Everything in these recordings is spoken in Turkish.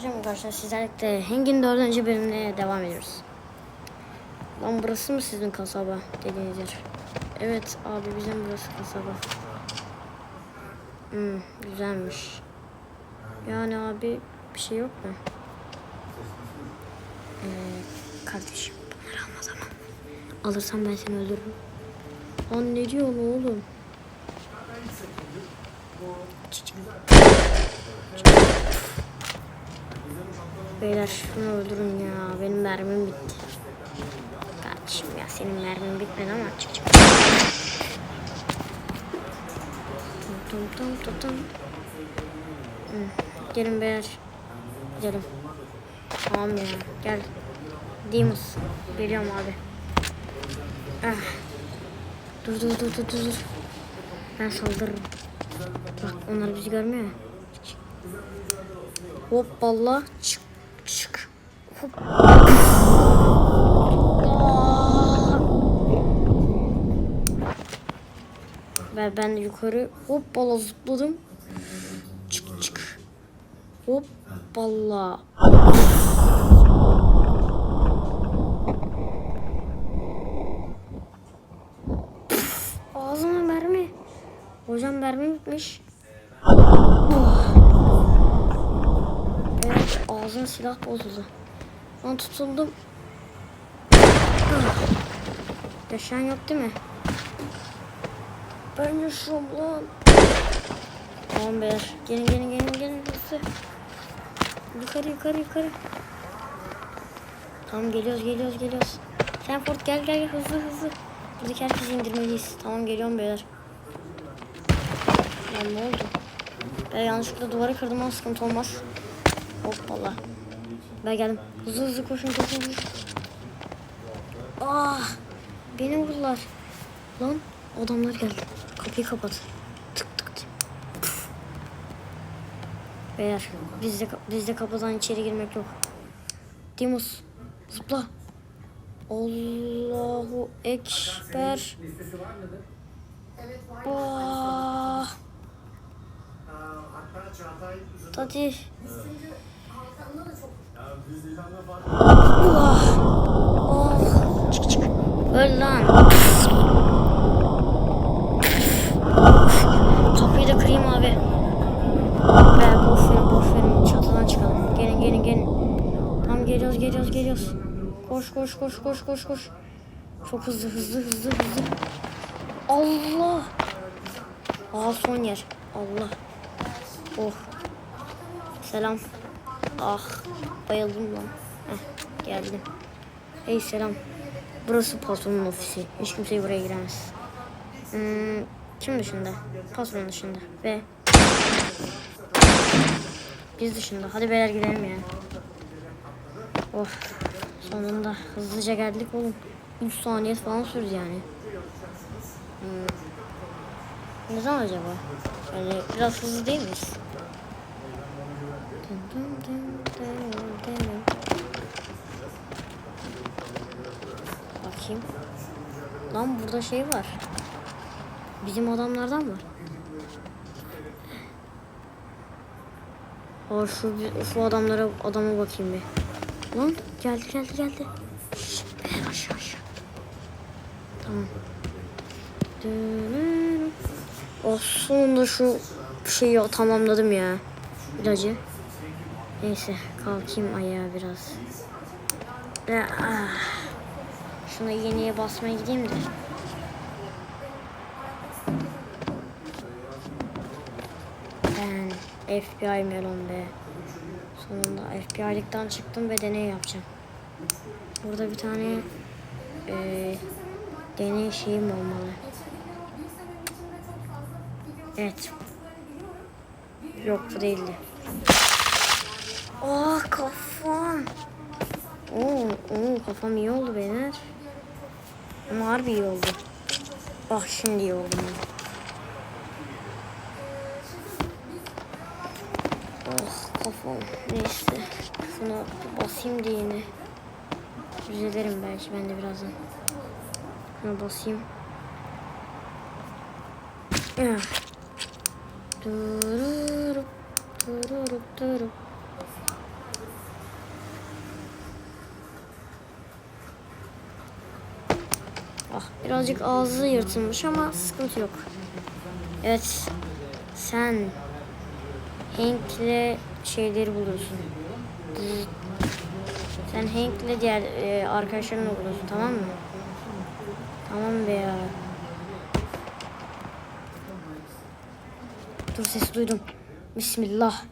Hocam arkadaşlar sizlerle Hengin 4. bölümüne devam ediyoruz. Lan burası mı sizin kasaba dediğiniz yer? Evet abi bizim burası kasaba. Hmm, güzelmiş. Yani abi bir şey yok mu? Ee, kardeşim bunları alma zaman. Alırsam ben seni öldürürüm. Lan ne diyorsun oğlum? Çiçek. Beyler şunu öldürün ya. Benim mermim bitti. Kardeşim ya senin mermin bitmedi ama çık çık. Tum tum tum tum. Gelin beyler. Gidelim. Tamam ya gel. Demus. Geliyorum abi. Ah. Dur dur dur dur dur. Ben saldırırım. Bak onlar bizi görmüyor. ya. Hoppala çık çık. Hop. Ve ben yukarı hoppala zıpladım. Çık çık. Hoppala. Ağzıma mermi. Hocam mermi bitmiş. Evet, ağzım silah bozuldu. Lan tutuldum. Yaşayan yok değil mi? Ben yaşıyorum lan. Tamam beyler. Gelin gelin gelin gelin. Hızlı. Yukarı yukarı yukarı. Tamam geliyoruz geliyoruz geliyoruz. Sen Ford gel gel hızlı hızlı. Buradaki herkesi indirmeliyiz. Tamam geliyorum beyler. Lan ne oldu? Ben yanlışlıkla duvarı kırdım ama sıkıntı olmaz. Hoppala. Ben geldim. Hızlı hızlı koşun koşun. Ah! Beni vurdular. Lan adamlar geldi. Kapıyı kapat. Tık tık tık. Beyler bizde, bizde kapıdan içeri girmek yok. Dimus zıpla. Allahu Ekber. Ah! Hadi. Allah. Oh. Çık çık. Öl lan. Kapıyı da kırayım abi. Be boş verin boş verin. Çatıdan çıkalım. Gelin gelin gelin. Tamam geliyoruz geliyoruz geliyoruz. Koş koş koş koş koş koş. Çok hızlı hızlı hızlı hızlı. Allah. Aa son yer. Allah. Oh. Selam. Ah bayıldım lan. Heh, geldim. Hey selam. Burası patronun ofisi. Hiç kimse buraya giremez. Hmm, kim dışında? Patron dışında. Ve biz dışında. Hadi beyler gidelim ya. Of. Sonunda hızlıca geldik oğlum. 3 saniye falan sürdü yani. Hmm. Ne zaman acaba? Yani biraz hızlı değil miyiz? Bakayım. Lan burada şey var. Bizim adamlardan var. Aa, şu, şu adamlara adama bakayım bir. Lan geldi geldi geldi. Be, aşağı aşağı. Tamam. Oh sonunda şu şeyi tamamladım ya. İlacı. Neyse kalkayım ayağa biraz. Ah. Şuna yeniye basmaya gideyim de. Ben FBI melon be. Sonunda FBI'likten çıktım ve deney yapacağım. Burada bir tane eee deney şeyim olmalı. Evet. Yok bu değildi. Aa kafam. Oo, oo kafam iyi oldu beyler. Ama harbi iyi oldu. Bak şimdi iyi oldu. Oh kafam. Neyse. Şunu basayım diye yine. Düzelerim belki ben de birazdan. Şuna basayım. Ah. Dururup, dururup, durup. Ah birazcık ağzı yırtılmış ama sıkıntı yok. Evet. Sen Hank'le şeyleri buluyorsun. Sen Hank'le diğer e, arkadaşlarını buluyorsun tamam mı? Tamam be ya. Dur sesi duydum. Bismillah.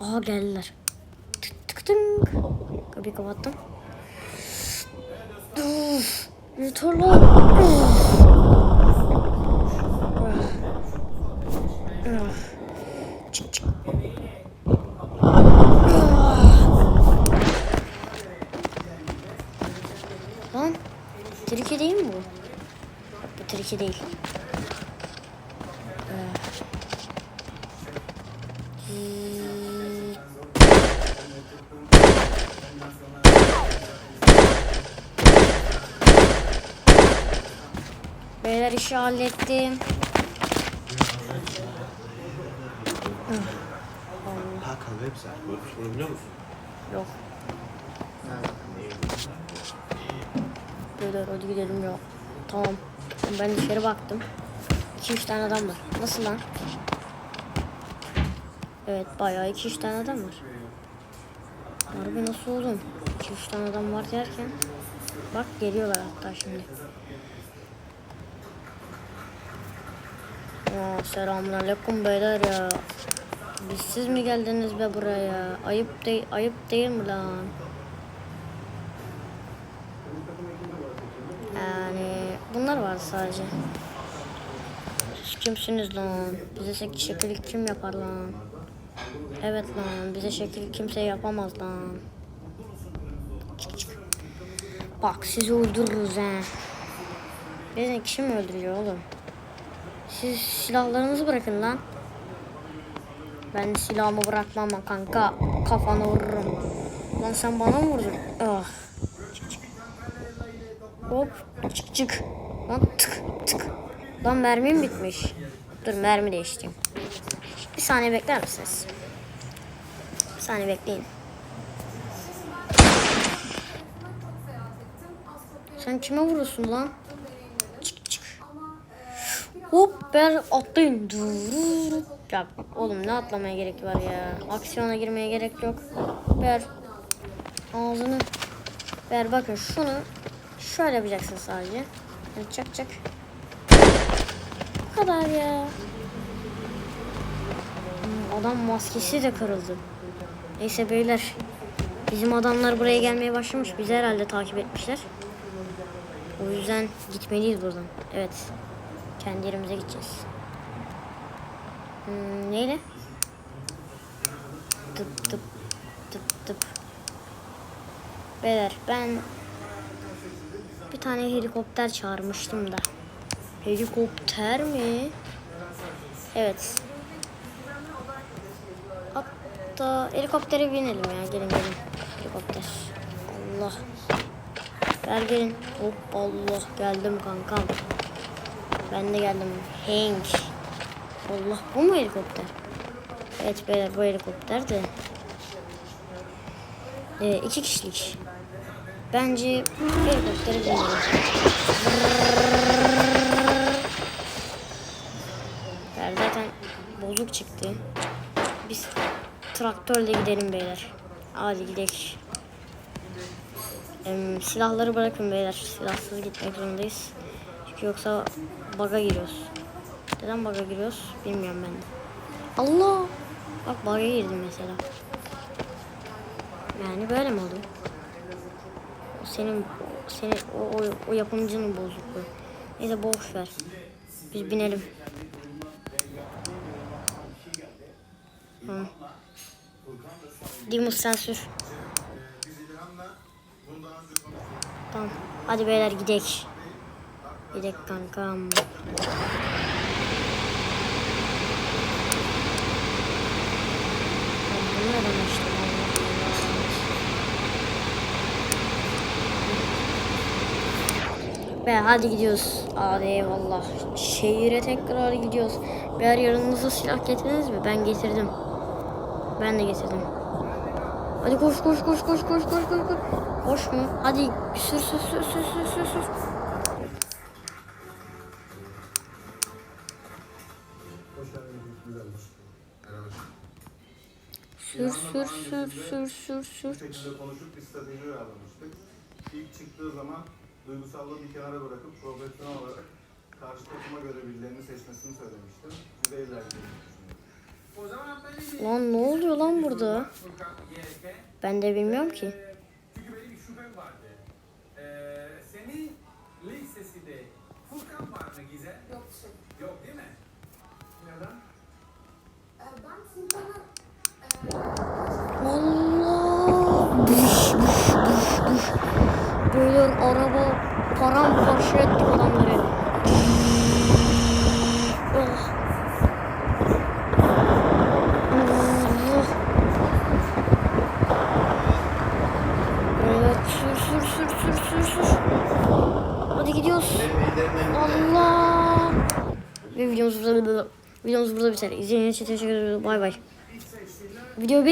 Aha geldiler. Tık tık tınk. Kapıyı kapattım. Uf. Uf. Çık çık. Lan. Trike değil mi bu? Bu trike değil. Ee, Beyler işi hallettim. Hakan. Böyle bir şey biliyor musun? Yok. Beyler hadi gidelim ya. Tamam. Ben dışarı baktım. 2-3 tane adam var. Nasıl lan? Evet bayağı 2-3 tane adam var. Harbi nasıl oğlum? 2-3 tane adam var derken. Bak geliyorlar hatta şimdi. Aa, selamünaleyküm beyler ya. Biz siz mi geldiniz be buraya? Ayıp değil, ayıp değil mi lan? Yani bunlar var sadece. Siz kimsiniz lan? Bize şek- şekil kim yapar lan? Evet lan, bize şekil kimse yapamaz lan. Çık çık. Bak sizi öldürürüz he. Beni kim öldürüyor oğlum? Siz silahlarınızı bırakın lan. Ben silahımı bırakmam kanka. Kafana vururum. Lan sen bana mı vurdun? Ah. Çık çık. Hop çık çık. Lan tık tık. Lan mermim bitmiş. Dur mermi değiştireyim. Bir saniye bekler misiniz? Bir saniye bekleyin. Sen kime vuruyorsun lan? Hop ben. Durur. Ya oğlum ne atlamaya gerek var ya. Aksiyona girmeye gerek yok. Ver. Ağzını. Ver bakın şunu. Şöyle yapacaksın sadece. Yani çak çak. Bu kadar ya. Hmm, Adam maskesi de kırıldı. Neyse beyler. Bizim adamlar buraya gelmeye başlamış. Bizi herhalde takip etmişler. O yüzden gitmeliyiz buradan. Evet. Kendi yerimize gideceğiz. Hmm, neyle? Tıp tıp tıp tıp. Beyler ben bir tane helikopter çağırmıştım da. Helikopter mi? Evet. Hatta helikoptere binelim ya. Gelin gelin. Helikopter. Allah. Gel gelin. Hop Allah. Geldim kankam. Ben de geldim. Hank. Allah bu mu helikopter? Evet beyler bu helikopter de. Ee, iki kişilik. Bence helikoptere binelim. Yani zaten bozuk çıktı. Biz traktörle gidelim beyler. Hadi gidelim. Em, silahları bırakın beyler. Silahsız gitmek zorundayız. Yoksa baga giriyoruz. Neden baga giriyoruz bilmiyorum ben de. Allah! Bak baga girdim mesela. Yani böyle mi oldu? O senin senin o, o, o yapımcının bozukluğu. Neyse boş ver. Biz binelim. Hı. Dimus sen sür. Tamam. Hadi beyler gidek. Gidek kankam. Be hadi gidiyoruz. Hadi eyvallah. Şehire tekrar gidiyoruz. Eğer yanınıza silah getirdiniz mi? Ben getirdim. Ben de getirdim. Hadi koş koş koş koş koş koş koş koş. Koş mu? Hadi sür sür sür sür sür sür sür. Sür sür sür sür sür sür. Şekilde konuşup bir strateji uyarlamıştık. İlk çıktığı zaman duygusallığı bir kenara bırakıp profesyonel olarak karşı takıma göre birilerini seçmesini söylemiştim. Bu da ilerlediğini Lan ne oluyor lan burada? Ben de bilmiyorum ki. Ee, çünkü benim bir şüphem vardı. Ee, senin lisesinde Furkan var mı Gizel? Yok. Şey. Yok değil mi? Neden? Allah! Buş, buş, buş, buş. Böyle araba paramparça etti adamları. Videomuz burada biter. İzlediğiniz için teşekkür ederim. Bay bay. Video